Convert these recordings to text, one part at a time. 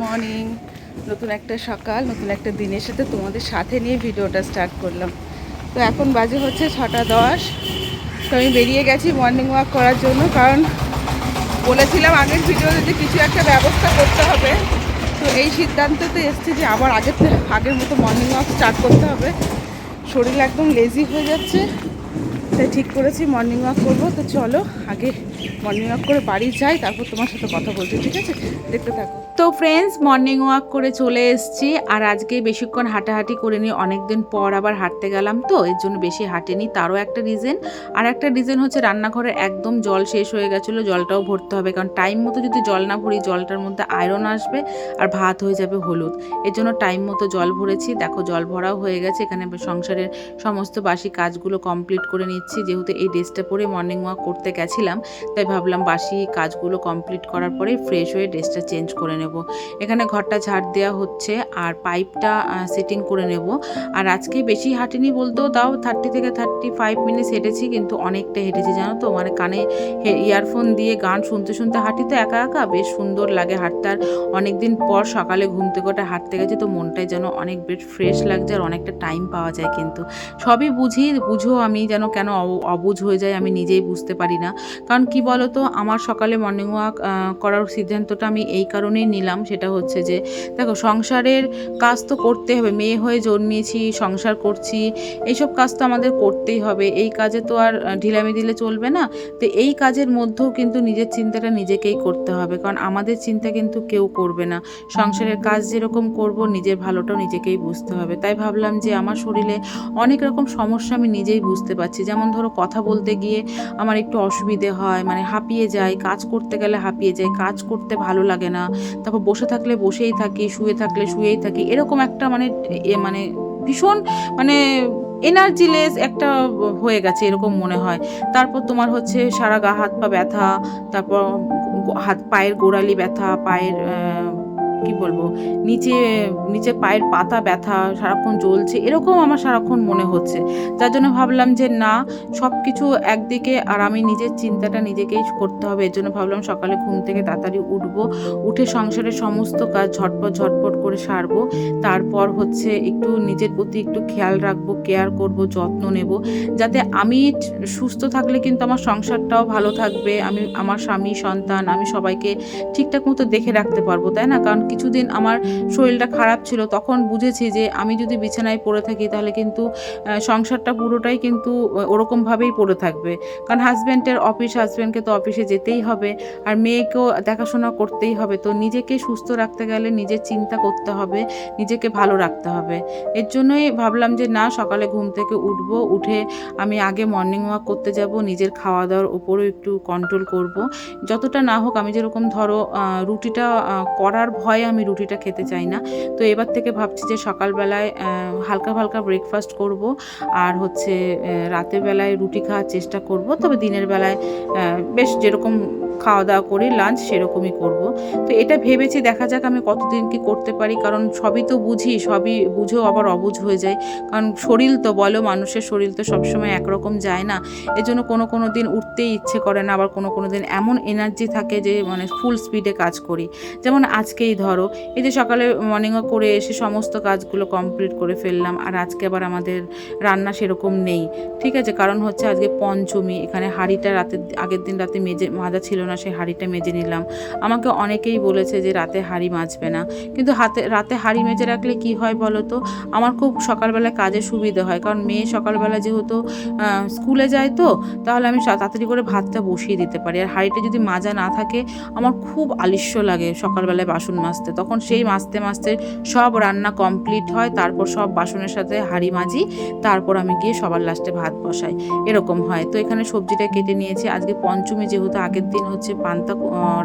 Morning নতুন একটা সকাল, নতুন একটা দিনের সাথে তোমাদের সাথে নিয়ে ভিডিওটা স্টার্ট করলাম। তো এখন বাজে হচ্ছে ছটা দশ। তো আমি বেরিয়ে গেছি মর্নিং ওয়াক করার জন্য, কারণ বলেছিলাম আগের ভিডিওতে যে কিছু একটা ব্যবস্থা করতে হবে। তো এই সিদ্ধান্ততে এসেছি যে আবার আগের আগের মতো মর্নিং ওয়াক স্টার্ট করতে হবে। শরীর একদম লেজি হয়ে যাচ্ছে, তাই ঠিক করেছি মর্নিং ওয়াক করব। তো চলো আগে মর্নিং ওয়াক করে বাড়ি যাই, তারপর তোমার সাথে কথা বলছি, ঠিক আছে? দেখতে থাকো। তো ফ্রেন্ডস মর্নিং ওয়াক করে চলে এসেছি, আর আজকে বেশিক্ষণ হাঁটাহাঁটি করে নিই অনেকদিন পর আবার হাঁটতে গেলাম তো, এর জন্য বেশি হাঁটেনি, তারও একটা রিজন আর একটা রিজন হচ্ছে রান্নাঘরে একদম জল শেষ হয়ে গেছিল, জলটাও ভরতে হবে, কারণ টাইম মতো যদি জল না ভরি, জলটার মধ্যে আয়রন আসবে আর ভাত হয়ে যাবে হলুদ। এর জন্য টাইম মতো জল ভরেছি, দেখো জল ভরাও হয়ে গেছে, এখানে সংসারের সমস্ত বাসি কাজগুলো কমপ্লিট করে নিচ্ছি, যেহেতু এই ড্রেসটা পরে মর্নিং ওয়াক করতে গেছিলাম তাই ভাবলাম বাসি কাজগুলো কমপ্লিট করার পরে ফ্রেশ হয়ে ড্রেসটা চেঞ্জ করে নেব। এখানে ঘরটা ঝাড় দেওয়া হচ্ছে আর পাইপটা সেটিং করে নেব। আর আজকে বেশি হাঁটিনি বলতেও তাও থার্টি থেকে থার্টি ফাইভ মিনিটস হেঁটেছি কিন্তু অনেকটা হেঁটেছি, জানো তো? মানে কানে ইয়ারফোন দিয়ে গান শুনতে শুনতে হাঁটি তো একা একা, বেশ সুন্দর লাগে হাঁটতে। আর অনেকদিন পর সকালে ঘুম থেকে ওটা হাঁটতে গেছি তো মনটাই যেন অনেক বেশ ফ্রেশ লাগছে আর অনেকটা টাইম পাওয়া যায় কিন্তু। সবই বুঝি, বুঝো আমি যেন কেন অব- অবুঝ হয়ে যায় আমি নিজেই বুঝতে পারি না। কারণ কি বলো তো আমার সকালে মর্নিং ওয়াক করার সিদ্ধান্তটা আমি এই কারণেই নিলাম। সেটা হচ্ছে যে, দেখো, সংসারের কাজ তো করতে হবে। মেয়ে হয়ে জন্মিয়েছি, সংসার করছি, এইসব কাজ তো আমাদের করতেই হবে। এই কাজে তো আর ঢিলামি দিলে চলবে না। তো এই কাজের মধ্যেও কিন্তু নিজের চিন্তাটা নিজেকেই করতে হবে। কারণ আমাদের চিন্তা কিন্তু কেউ করবে না। সংসারের কাজ যেরকম করব, নিজের ভালোটাও নিজেকেই বুঝতে হবে। তাই ভাবলাম যে, আমার শরীরে অনেক রকম সমস্যা আমি নিজেই বুঝতে পারছি। যেমন ধরো, কথা বলতে গিয়ে আমার একটু অসুবিধে হয় মানে হাঁপিয়ে যাই কাজ করতে গেলে হাঁপিয়ে যাই কাজ করতে ভালো লাগে না, তারপর বসে থাকলে বসেই থাকি, শুয়ে থাকলে শুয়েই থাকি, এরকম একটা মানে এ মানে ভীষণ মানে এনার্জিলেস একটা হয়ে গেছে এরকম মনে হয়। তারপর তোমার হচ্ছে সারা গা, হাত পা ব্যথা, তারপর হাত, পায়ের গোড়ালি ব্যথা, পায়ের কি বলব, নিচে নিচে পায়ের পাতা ব্যথা, সারাক্ষণ জ্বলছে, এরকম আমার সারাক্ষণ মনে হচ্ছে। যার জন্য ভাবলাম যে না সব কিছু একদিকে আর আমি নিজের চিন্তাটা নিজেকেই করতে হবে। এর জন্য ভাবলাম সকালে ঘুম থেকে তাড়াতাড়ি উঠবো, উঠে সংসারের সমস্ত কাজ ঝটপট ঝটপট করে সারবো। তারপর হচ্ছে একটু নিজের প্রতি একটু খেয়াল রাখব, কেয়ার করব, যত্ন নেব, যাতে আমি সুস্থ থাকলে কিন্তু আমার সংসারটাও ভালো থাকবে। আমি, আমার স্বামী, সন্তান, আমি সবাইকে ঠিকঠাক মতো দেখে রাখতে পারব, তাই না? কারণ কিছুদিন আমার শরীরটা খারাপ ছিল, তখন বুঝেছি যে আমি যদি বিছানায় পড়ে থাকি তাহলে কিন্তু সংসারটা পুরোটাই কিন্তু ওরকমভাবেই পড়ে থাকবে। কারণ হাজব্যান্ডের অফিস, হাজব্যান্ডকে তো অফিসে যেতেই হবে, আর মেয়েকেও দেখাশোনা করতেই হবে। তো নিজেকে সুস্থ রাখতে গেলে নিজের চিন্তা করতে হবে, নিজেকে ভালো রাখতে হবে। এর জন্যই ভাবলাম যে, না, সকালে ঘুম থেকে উঠবো, উঠে আমি আগে মর্নিং ওয়াক করতে যাব, নিজের খাওয়া দাওয়ার উপরেও একটু কন্ট্রোল করব। যতটা না হোক, আমি যেরকম ধরো রুটিটা করার ভয়ে আমি রুটিটা খেতে চাই না। তো এবার থেকে ভাবছি যে সকালবেলায় হালকা হালকা ব্রেকফাস্ট করব আর হচ্ছে রাতের বেলায় রুটি খাওয়ার চেষ্টা করব। তবে দিনের বেলায় বেশ যেরকম খাওয়া দাওয়া করি লাঞ্চ সেরকমই করব। তো এটা ভেবেছি দেখা যাক আমি কতদিন কি করতে পারি, কারণ সবই তো বুঝি, সবই বুঝেও আবার অবুঝ হয়ে যায়। কারণ শরীর তো বলো, মানুষের শরীর তো সবসময় একরকম যায় না। এজন্য কোনো কোনো দিন উঠতেই ইচ্ছে করে না, আবার কোনো কোনো দিন এমন এনার্জি থাকে যে মানে ফুল স্পিডে কাজ করি। যেমন আজকেই ধরো, এই যে সকালে মর্নিং ওয়াক করে এসে সমস্ত কাজগুলো কমপ্লিট করে ফেললাম, আর আজকে আবার আমাদের রান্না সেরকম নেই। ঠিক আছে, কারণ হচ্ছে আজকে পঞ্চমী, এখানে হাঁড়িটা রাতে আগের দিন রাতে মেজে, মাজা ছিল না সেই হাঁড়িটা মেজে নিলাম। আমাকে অনেকেই বলেছে যে রাতে হাঁড়ি মাজবে না। কিন্তু হাতে, রাতে হাঁড়ি মেজে রাখলে কি হয় বলো তো? আমার খুব সকালবেলা কাজে সুবিধা হয়। কারণ মেয়ে সকালবেলা যেহেতু স্কুলে যায় তো, তাহলে আমি তাড়াতাড়ি করে ভাতটা বসিয়ে দিতে পারি। আর হাঁড়িটা যদি মাজা না থাকে, আমার খুব আলিস্য লাগে সকালবেলায় বাসন মাজতে। তখন সেই মাজতে মাজতে সব রান্না কমপ্লিট হয়, তারপর সব বাসনের সাথে হাঁড়ি মাজি, তারপর আমি গিয়ে সবার লাস্টে ভাত বসাই। এরকম হয়। তো এখানে সবজিটা কেটে নিয়েছি। আজকে পঞ্চমী যেহেতু, আগের দিন হচ্ছে পান্তা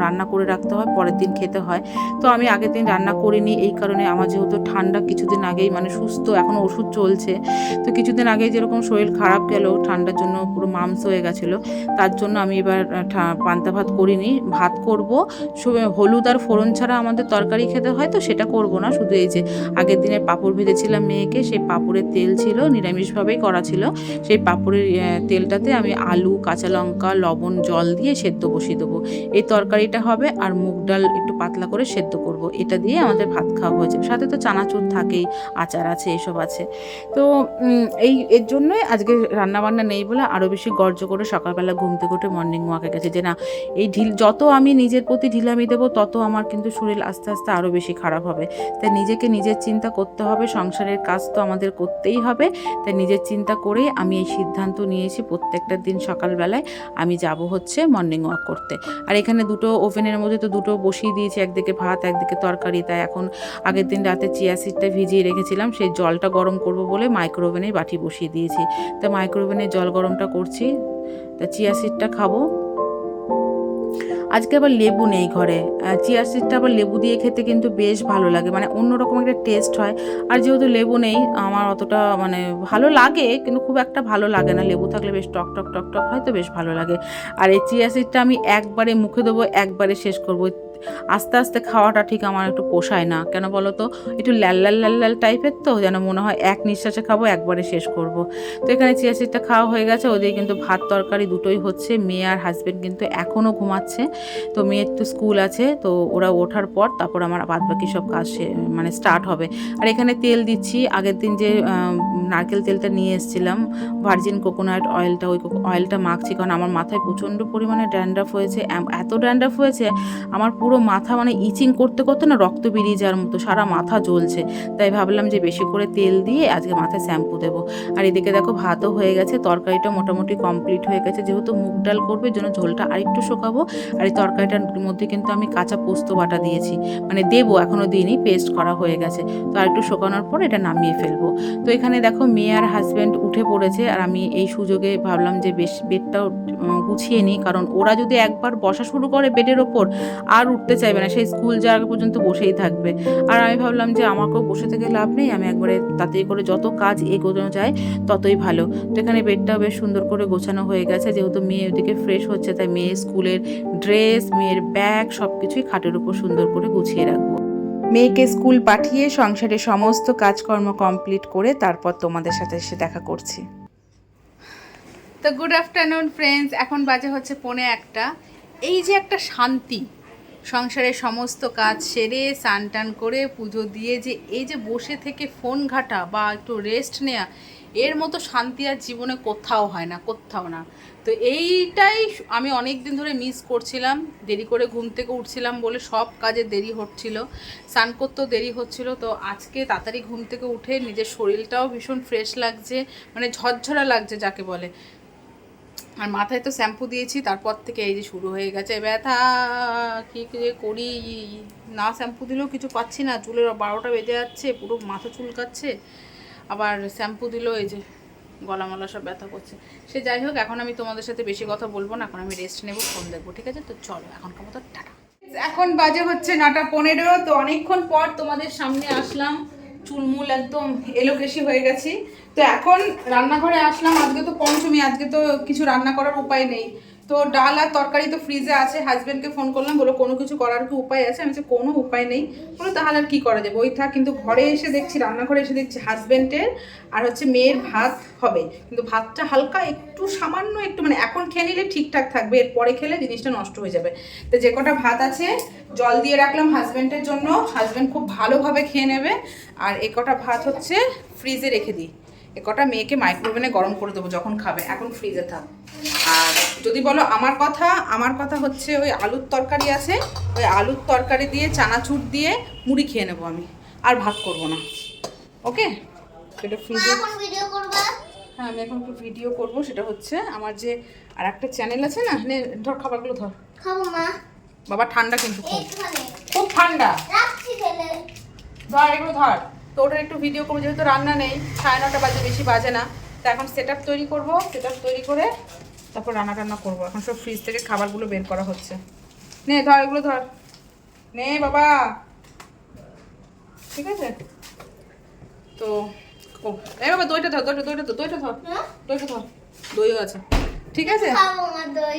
রান্না করে রাখতে হয়, পরের দিন খেতে হয়। তো আমি আগের দিন রান্না করিনি, এই কারণে আমার যেহেতু ঠান্ডা কিছুদিন আগেই মানে সুস্থ, এখন ওষুধ চলছে। তো কিছুদিন আগেই যেরকম শরীর খারাপ গেল, ঠান্ডার জন্য পুরো মামস হয়ে গেছিল, তার জন্য আমি এবার পান্তা ভাত করিনি। ভাত করব হলুদ আর ফোড়ন ছাড়া আমাদের তরকারি খেতে হয়, তো সেটা করব না, শুধু এই যে আগের দিনের পাঁপড় ভেজেছিলাম মেয়েকে, সেই পাঁপড়ের তেল ছিল, নিরামিষভাবেই করা ছিল। সেই পাঁপড়ের তেলটাতে আমি আলু, কাঁচা লঙ্কা, লবণ, জল দিয়ে সেদ্ধ বসিয়ে দেবো। এই তরকারিটা হবে আর মুগ ডাল একটু পাতলা করে সেদ্ধ করব। এটা দিয়ে আমাদের ভাত খাওয়া হয়ে যাবে। সাথে তো চানাচুর থাকেই, আচার আছে, এসব আছে। তো এই, এর জন্যই আজকে রান্নাবান্না নেই বলে আরও বেশি গর্জ করে সকালবেলা ঘুম থেকে উঠে মর্নিং ওয়াকে গেছে যে না, এই ঢিল, যত আমি নিজের প্রতি ঢিলামি দেবো, তত আমার কিন্তু শরীর আস্তে আস্তে আরও বেশি খারাপ হবে। তাই নিজেকে নিজের চিন্তা করতে হবে, সংসারের কাজ তো আমাদের করতেই হবে। তাই নিজের চিন্তা করেই আমি এই সিদ্ধান্ত নিয়েছি প্রত্যেকটা দিন সকালবেলায় আমি যাব হচ্ছে মর্নিং ওয়াক করতে। আর এখানে দুটো ওভেনের মধ্যে তো দুটো বসিয়ে দিয়েছি, একদিকে ভাত, একদিকে তরকারি। তাই এখন আগের দিন রাতে চিয়া সিডটা ভিজিয়ে রেখেছিলাম। সেই জলটা গরম করব বলে মাইক্রো ওভেনে বাটি বসিয়ে দিয়েছি। তা মাইক্রো ওভেনে জল গরমটা করছি। তা চিয়া সিডটা খাব। আজকে আবার লেবু নেই ঘরে। চিয়া সিডটা আবার লেবু দিয়ে খেতে কিন্তু বেশ ভালো লাগে। মানে অন্যরকম একটা টেস্ট হয়। আর যেহেতু লেবু নেই, আমার অতটা মানে ভালো লাগে, কিন্তু খুব একটা ভালো লাগে না। লেবু থাকলে বেশ টক টক টক টক হয়, তো বেশ ভালো লাগে। আর এই চিয়া সিডটা আমি একবারে মুখে দেবো, একবারে শেষ করব। আস্তে আস্তে খাওয়াটা ঠিক আমার একটু পোষায় না। কেন বলো তো একটু ল্যাল ল্যাল ল্যাল ল্যাল টাইপের তো, যেন মনে হয় এক নিঃশ্বাসে খাব, একবারে শেষ করব। তো এখানে চিয়া সিডটা খাওয়া হয়ে গেছে, ওদিকে কিন্তু ভাত তরকারি দুটোই হচ্ছে। মেয়ে আর হাজব্যান্ড কিন্তু এখনও ঘুমাচ্ছে। তো মেয়ের তো স্কুল আছে, তো ওরা ওঠার পর তারপর আমার বাদ বাকি সব কাজ মানে স্টার্ট হবে। আর এখানে তেল দিচ্ছি। আগের দিন যে নারকেল তেলটা নিয়ে এসেছিলাম। ভার্জিন কোকোনাট অয়েলটা ওই অয়েলটা মাখছি কারণ আমার মাথায় প্রচণ্ড পরিমাণে ড্যান্ড্রাফ হয়েছে। এত ড্যান্ড্রাফ হয়েছে, আমার পুরো মাথা মানে ইচিং করতে করতে না রক্ত বেরিয়ে যাওয়ার মতো, সারা মাথা জ্বলছে। তাই ভাবলাম যে বেশি করে তেল দিয়ে আজকে মাথায় শ্যাম্পু দেবো। আর এদিকে দেখো ভাতও হয়ে গেছে, তরকারিটা মোটামুটি কমপ্লিট হয়ে গেছে। যেহেতু মুগ ডাল করবে জন্য ঝোলটা আরেকটু শোকাবো। আর এই তরকারিটার মধ্যে কিন্তু আমি কাঁচা পোস্ত বাটা দিয়েছি। মানে দেবো এখনও দিইনি পেস্ট করা হয়ে গেছে। তো আর একটু শোকানোর পর এটা নামিয়ে ফেলব। তো এখানে দেখো মেয়ে আর হাজব্যান্ড উঠে পড়েছে আর আমি এই সুযোগে ভাবলাম যে বেশ, বেডটাও গুছিয়ে নিই। কারণ ওরা যদি একবার বসা শুরু করে বেডের ওপর, আর উঠতে চাইবে না। সেই স্কুল যাওয়ার পর্যন্ত বসেই থাকবে। আর আমি ভাবলাম যে আমাকেও বসে থেকে লাভ নেই। আমি একবারে তাড়াতাড়ি করে যত কাজ এগোনো যায়, ততই ভালো। তো এখানে বেডটাও বেশ সুন্দর করে গোছানো হয়ে গেছে। যেহেতু মেয়ে ওদিকে ফ্রেশ হচ্ছে, তাই মেয়ে স্কুলের ড্রেস মেয়ের ব্যাগ সব কিছুই খাটের উপর সুন্দর করে গুছিয়ে রাখব। মেয়েকে স্কুল পাঠিয়ে সংসারে সমস্ত কাজকর্ম কমপ্লিট করে তারপর তোমাদের সাথে এসে দেখা করছি। তো গুড আফটারনুন ফ্রেন্ডস এখন বাজে হচ্ছে পনে একটা। এই যে একটা শান্তি, সংসারের সমস্ত কাজ সেরে স্নান টান করে, পুজো দিয়ে যে এই যে বসে থেকে ফোন ঘাটা বা একটু রেস্ট নেওয়া এর মতো শান্তি আর জীবনে কোথাও হয় না, কোথাও না। তো এইটাই আমি অনেক দিন ধরে মিস করছিলাম, দেরি করে ঘুম থেকে উঠছিলাম বলে সব কাজে দেরি হচ্ছিল, স্নান করতেও দেরি হচ্ছিল। তো আজকে তাড়াতাড়ি ঘুম থেকে উঠে নিজের শরীরটাও ভীষণ ফ্রেশ লাগছে মানে ঝরঝরা লাগছে যাকে বলে। আর মাথায় তো শ্যাম্পু দিয়েছি, তারপর থেকে এই যে শুরু হয়ে গেছে, ব্যথা, কী যে করি? না শ্যাম্পু দিলেও কিছু পাচ্ছি না, চুলের বারোটা বেজে যাচ্ছে, পুরো মাথা চুলকাচ্ছে। আবার শ্যাম্পু দিলেও এই যে গলামলা সব ব্যথা করছে। সে যাই হোক, এখন আমি তোমাদের সাথে বেশি কথা বলব না, এখন আমি রেস্ট নেব ফোন দেখব, ঠিক আছে? তো চলো এখনকার মতো টাটা। এখন বাজে হচ্ছে নাটা পনেরো, তো অনেকক্ষণ পর তোমাদের সামনে আসলাম। চুলমুল একদম এলোকেশি হয়ে গেছি। তো এখন রান্নাঘরে আসলাম, আজকে তো পঞ্চমী, আজকে তো কিছু রান্না করার উপায় নেই। তো ডাল আর তরকারি তো ফ্রিজে আছে হাজব্যান্ডকে ফোন করলাম বলো কোনো কিছু করার কি উপায় আছে? আমি কোনো উপায় নেই। বলো তাহলে আর কী করা যাবে? ওই থাক, কিন্তু ঘরে এসে দেখছি, রান্নাঘরে এসে দেখছি হাজব্যান্ডের আর হচ্ছে মেয়ের ভাত হবে। কিন্তু ভাতটা হালকা, একটু সামান্য একটু মানে এখন খেয়ে নিলে ঠিকঠাক থাকবে, এর পরে খেলে জিনিসটা নষ্ট হয়ে যাবে। তো যে কটা ভাত আছে, জল দিয়ে রাখলাম হাজব্যান্ডের জন্য। হাজব্যান্ড খুব ভালোভাবে খেয়ে নেবে। আর এ কটা ভাত হচ্ছে ফ্রিজে রেখে দিই। এ কটা মেয়েকে মাইক্রোওভেনে গরম করে দেবো যখন খাবে। এখন ফ্রিজে থাক। আর যদি বলো আমার কথা আমার কথা হচ্ছে ওই আলুর তরকারি আছে ওই আলুর তরকারি দিয়ে চানাচুর দিয়ে মুড়ি খেয়ে নেব আমি আর ভাত করব না। ওকে? ফ্রিজে ভিডিও করবা? হ্যাঁ আমি এখন একটু ভিডিও করব সেটা হচ্ছে আমার যে আর একটা চ্যানেল আছে না নে ধর খাবারগুলো ধর। খাব মা। বাবা ঠান্ডা কিন্তু খুব। খুব ঠান্ডা। ধর এগুলো ধর। তো ওটার একটু ভিডিও করব যেহেতু রান্না নেই সাড়ে নটা বাজে বেশি বাজে না। তো এখন সেট তৈরি করব সেট তৈরি করে তারপর রান্না টান্না করব। এখন সব ফ্রিজ থেকে খাবারগুলো বের করা হচ্ছে। নে ধর এগুলো ধর। নে বাবা। ঠিক আছে? তো এই বাবা দইটা ধর দইটা দইটা ধর দইটা ধর। হ্যাঁ? দইটা ধর। দইও আছে। ঠিক আছে?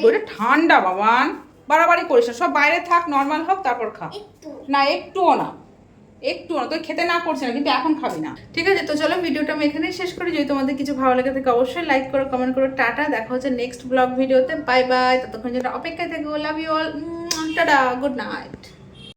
দইটা ঠান্ডা বাবান। বাড়াবাড়ি করিস না। সব বাইরে থাক নর্মাল হোক তারপর খা। না একটুও না। একটু তোর খেতে না করছে না, কিন্তু এখন খাবি না। ঠিক আছে, তো চলো ভিডিওটা আমি এখানেই শেষ করি। যদি তোমাদের কিছু ভালো লাগে থাকে অবশ্যই লাইক করো কমেন্ট করো, টাটা। দেখা হচ্ছে নেক্সট ব্লগ ভিডিওতে। বাই বাই ততক্ষণ যেটা অপেক্ষায় থেকো। Love you all tata. Good night